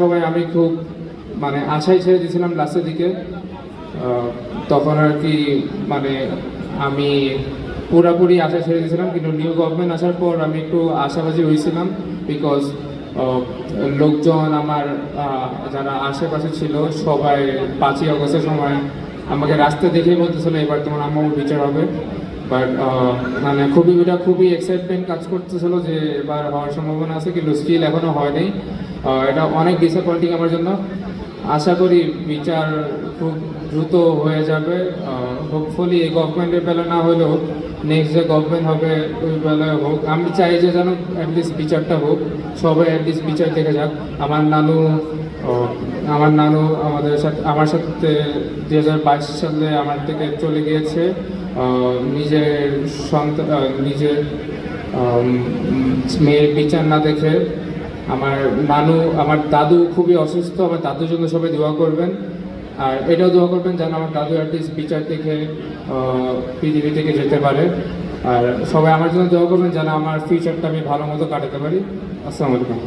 সবাই আমি খুব মানে আশাই ছেড়ে দিয়েছিলাম লাস্টের দিকে। তখন আর কি মানে আমি পুরাপুরি আশা ছেড়ে দিয়েছিলাম, কিন্তু নিউ গভর্নমেন্ট আসার পর আমি একটু আশাবাজি হয়েছিলাম বিকজ লোকজন আমার যারা আশেপাশে ছিল সবাই পাঁচই অগস্টের সময় আমাকে রাস্তা দেখেই বলতেছিল, এবার তোমার আমার বিচার হবে। বাট মানে খুবই, এটা খুবই এক্সাইটমেন্ট কাজ করতেছিল যে এবার হওয়ার সম্ভাবনা আছে, কিন্তু স্টিল এখনও হয়নি। এটা অনেক ডিসঅ্যাপয়েন্টিং আমার জন্য। আশা করি বিচার খুব দ্রুত হয়ে যাবে। হোপফুলি এই গভর্নমেন্টের বেলা না হলেও নেক্সট যে গভর্নমেন্ট হবে, ওই বেলায় হোক। আমি চাই যে যেন অ্যাটলিস্ট বিচারটা হোক। সবাই অ্যাটলিস্ট বিচার দেখে যাক। আমার নানু আমার নানু আমাদের সাথে, আমার সাথে দু হাজার বাইশ সালে আমার থেকে চলে গিয়েছে। নিজের সন্তান নিজের মেয়ের বিচার না দেখে আমার নানু, আমার দাদু খুবই অসুস্থ, আমার দাদুর জন্য সবাই দোয়া করবেন। আর এটাও দোয়া করবেন যেন আমার দাদু আর্টিস্ট বিচার থেকে পৃথিবী থেকে যেতে পারে। আর সবাই আমার জন্য দোয়া করবেন যেন আমার ফিউচারটা আমি ভালো মতো কাটাতে পারি। আসসালামু আলাইকুম।